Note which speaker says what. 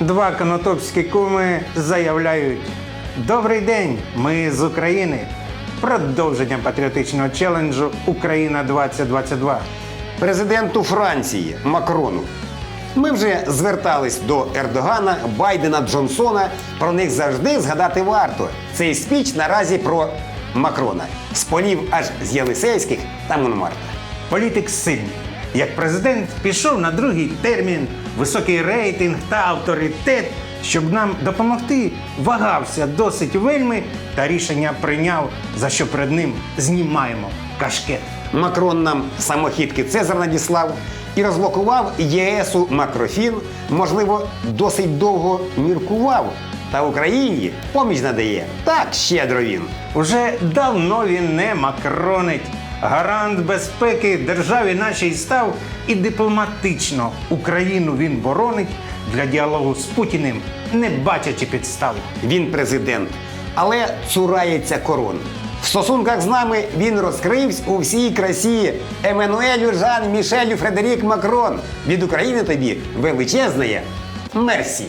Speaker 1: Два конотопські куми заявляють: Добрий день, ми з України. Продовження патріотичного челенджу Україна 2022.
Speaker 2: Президенту Франції Макрону. Ми вже звертались до Ердогана, Байдена, Джонсона. Про них завжди згадати варто. Цей спіч наразі про Макрона. З полів аж з Єлисейських та Монмарта.
Speaker 1: Політик сильний. Як президент пішов на другий термін, високий рейтинг та авторитет, щоб нам допомогти, вагався досить вельми та рішення прийняв, за що перед ним знімаємо кашкет.
Speaker 2: Макрон нам самохідки Цезар надіслав і розблокував ЄСу Макрофін. Можливо, досить довго міркував. Та Україні поміч надає. Так щедро він.
Speaker 1: Уже давно він не макронить. Гарант безпеки державі нашій став і дипломатично Україну він боронить для діалогу з Путіним, не бачачи підстав.
Speaker 2: Він президент, але цурається корон. В стосунках з нами він розкрився у всій красі. Еммануелю Жан Мішелю Фредерік Макрон. Від України тобі величезне мерсі.